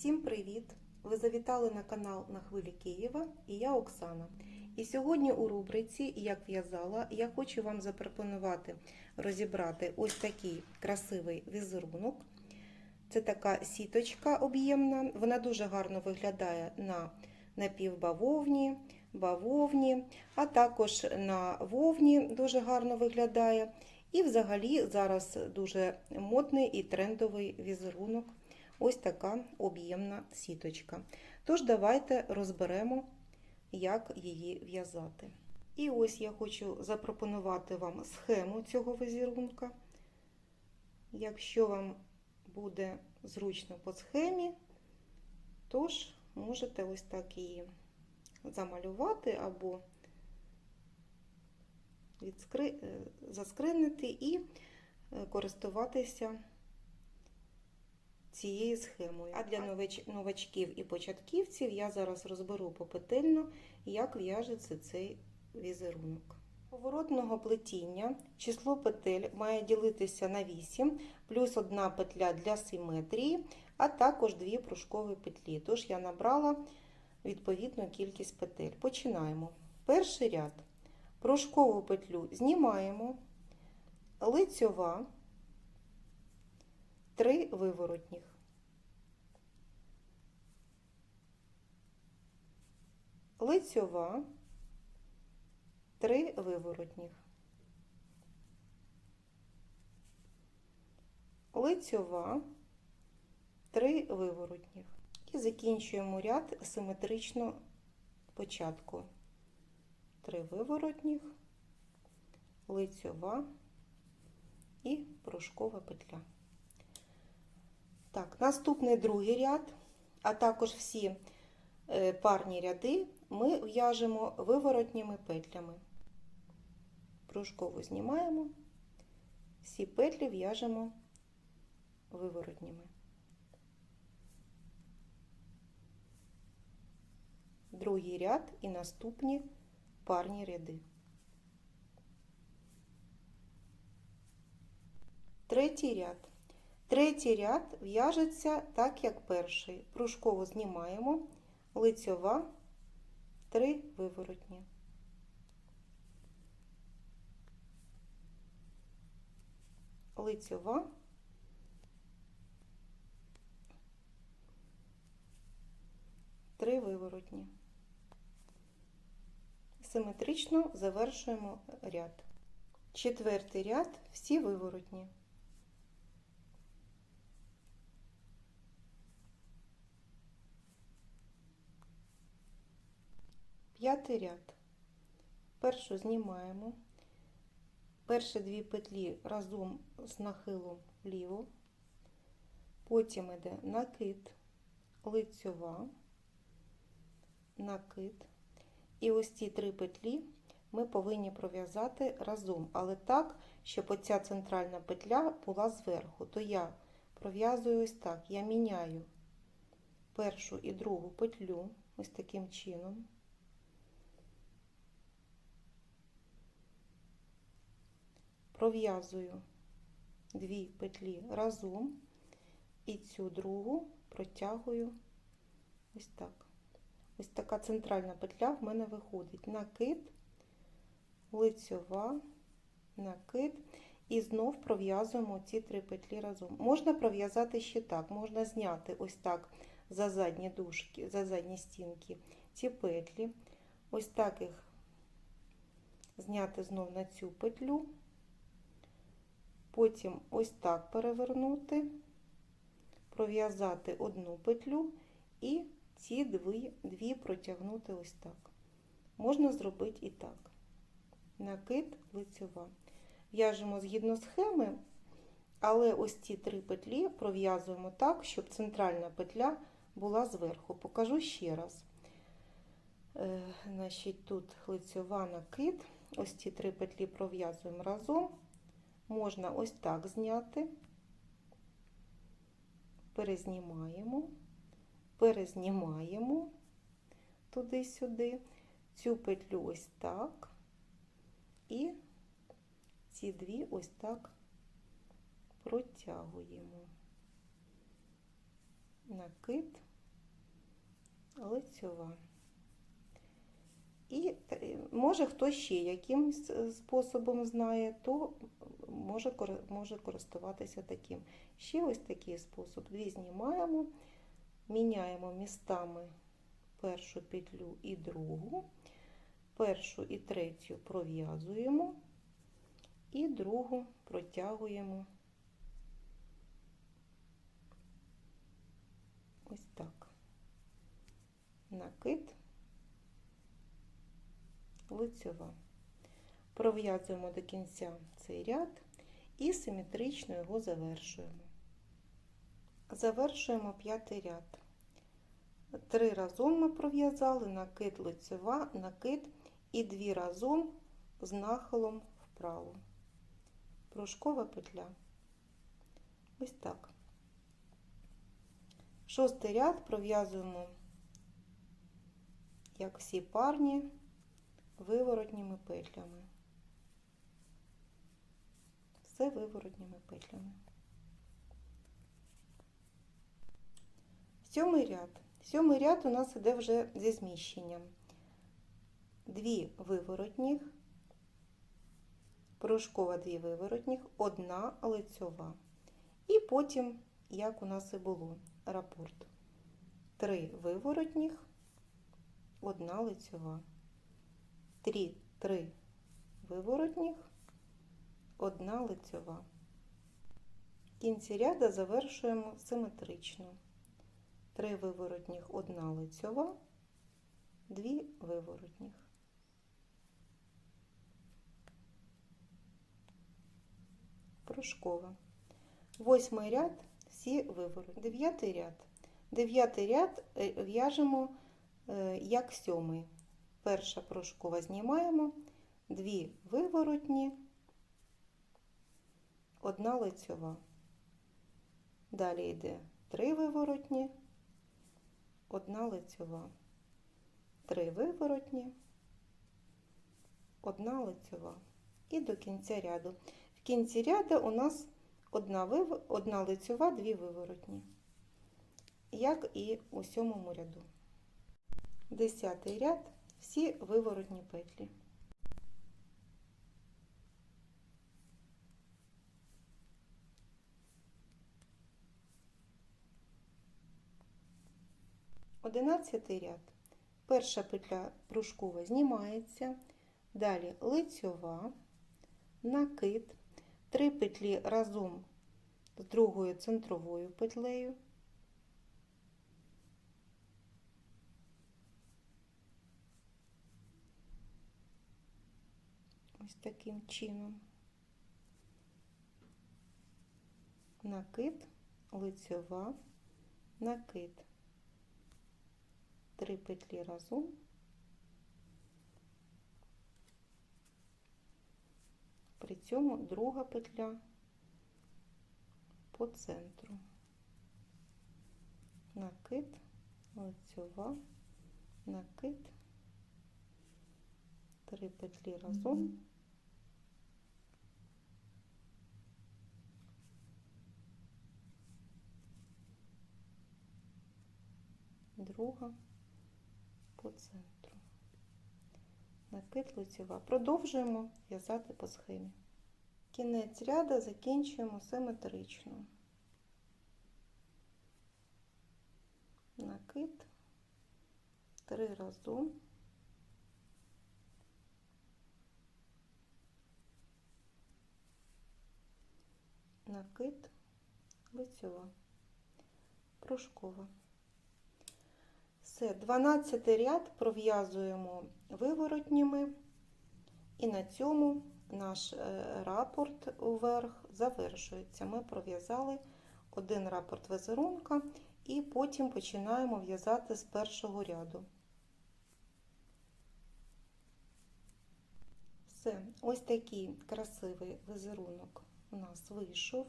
Всім привіт! Ви завітали на канал на хвилі Києва і я Оксана. І сьогодні у рубриці Як в'язала я хочу вам запропонувати розібрати ось такий красивий візерунок. Це така сіточка об'ємна, вона дуже гарно виглядає на напівбавовні, бавовні, а також на вовні дуже гарно виглядає. І взагалі зараз дуже модний і трендовий візерунок. Ось така об'ємна сіточка. Тож давайте розберемо, як її в'язати. І ось я хочу запропонувати вам схему цього візерунка. Якщо вам буде зручно по схемі, тож можете ось так її замалювати або відскри... заскринити і користуватися цією схемою. А для новач... новачків і початківців я зараз розберу попетельно, як в'яжеться цей візерунок. Поворотного плетіння число петель має ділитися на 8, плюс одна петля для симетрії, а також дві пружкові петлі. Тож я набрала відповідну кількість петель. Починаємо. Перший ряд. Пружкову петлю знімаємо, лицьова, 3 виворотніх. Лицьова, 3 виворотніх. Лицьова, 3 виворотніх. І закінчуємо ряд симетрично початку. 3 виворотніх, лицьова і пружкова петля. Так, наступний другий ряд, а також всі парні ряди ми в'яжемо виворотніми петлями. Пружкову знімаємо, всі петлі в'яжемо виворотніми. Другий ряд і наступні парні ряди. Третій ряд. Третій ряд в'яжеться так, як перший. Пружкову знімаємо, лицьова, 3 виворотні. Лицьова, три виворотні. Симетрично завершуємо ряд. Четвертий ряд всі виворотні. П'ятий ряд. Першу знімаємо. Перші дві петлі разом з нахилом вліво, потім йде накид, лицьова, накид. І ось ці три петлі ми повинні пров'язати разом, але так, щоб оця центральна петля була зверху. То я пров'язую ось так, я міняю першу і другу петлю ось таким чином. Пров'язую дві петлі разом і цю другу протягую ось так. Ось така центральна петля в мене виходить. Накид, лицьова, накид. І знов пров'язуємо ці три петлі разом. Можна пров'язати ще так, можна зняти ось так за задні дужки, за задні стінки ці петлі. Ось так їх зняти знов на цю петлю. Потім ось так перевернути, пров'язати одну петлю і ці дві, дві протягнути ось так. Можна зробити і так. Накид лицьова. В'яжемо згідно схеми, але ось ці три петлі пров'язуємо так, щоб центральна петля була зверху. Покажу ще раз. Е, значить, Тут лицьова накид, ось ці три петлі пров'язуємо разом. Можна ось так зняти, перезнімаємо, перезнімаємо туди-сюди, цю петлю ось так, і ці дві ось так протягуємо. Накид, лицьова. І е, може хто ще якимсь способом знає, то може, може користуватися таким. Ще ось такий спосіб. Дві знімаємо, міняємо містами першу петлю і другу, першу і третю пров'язуємо, і другу протягуємо ось так. Накид, лицьова. Пров'язуємо до кінця цей ряд і симетрично його завершуємо. Завершуємо п'ятий ряд. Три разом ми пров'язали накид лицьова, накид і дві разом з нахилом вправо. Пружкова петля. Ось так. Шостий ряд пров'язуємо, як всі парні, виворотніми петлями. Все виворотніми петлями. Сьомий ряд. Сьомий ряд у нас іде вже зі зміщенням. Дві виворотніх, пружкова дві виворотніх, одна лицьова. І потім, як у нас і було, рапорт. Три виворотніх, одна лицьова. Три, три виворотніх, одна лицьова. Кінці ряду завершуємо симетрично. Три виворотніх, одна лицьова, дві виворотніх. Пружкова. Восьмий ряд всі виворотні. Дев'ятий ряд. Дев'ятий ряд е, в'яжемо е, як сьомий. Перша пружкова знімаємо, дві виворотні, одна лицьова. Далі йде три виворотні, одна лицьова. Три виворотні, одна лицьова. І до кінця ряду. В кінці ряду у нас одна, вив... одна лицьова, дві виворотні, як і у сьомому ряду. Десятий ряд всі виворотні петлі. Одинадцятий ряд. Перша петля пружкова знімається, далі лицьова, накид, три петлі разом з другою центровою петлею. Ось таким чином. Накид, лицьова, накид. Три петлі разом. При цьому друга петля по центру. Накид, лицьова, накид, три петлі разом. Друга по центру. Накид лицьова. Продовжуємо в'язати по схемі. Кінець ряду закінчуємо симетрично. Накид, три разом. Накид, лицьова, пружкова. Все, 12 ряд пров'язуємо виворотніми, і на цьому наш е, рапорт уверх завершується. Ми пров'язали один рапорт візерунка і потім починаємо в'язати з першого ряду. Все, ось такий красивий візерунок у нас вийшов.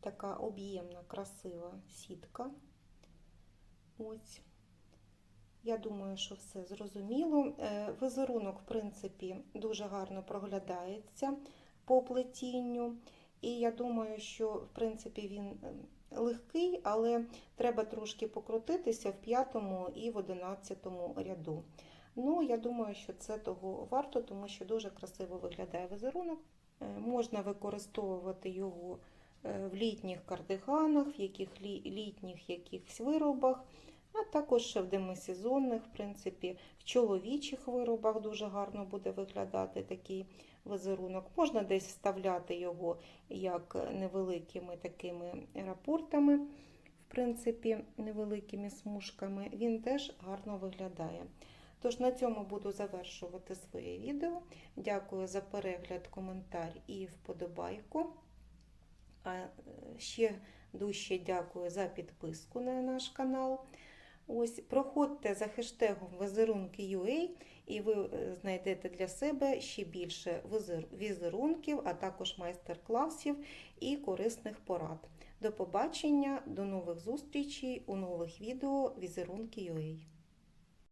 Така об'ємна, красива сітка. Ось. Я думаю, що все зрозуміло. Е, Візерунок, в принципі, дуже гарно проглядається по плетінню. І я думаю, що в принципі він легкий, але треба трошки покрутитися в п'ятому і в одинадцятому ряду. Ну, я думаю, що це того варто, тому що дуже красиво виглядає візерунок. Е, Можна використовувати його е, в літніх кардиганах, в яких літніх якихось виробах, а також ще в демисезонних, в принципі, в чоловічих виробах дуже гарно буде виглядати такий візерунок. Можна десь вставляти його як невеликими такими рапортами, в принципі, невеликими смужками. Він теж гарно виглядає. Тож на цьому буду завершувати своє відео. Дякую за перегляд, коментар і вподобайку. А е, ще дужче дякую за підписку на наш канал. Ось проходьте за хештегом візерунки.ua і ви е, знайдете для себе ще більше візерунків, а також майстер-класів і корисних порад. До побачення, до нових зустрічей у нових відео Візерунки.ua.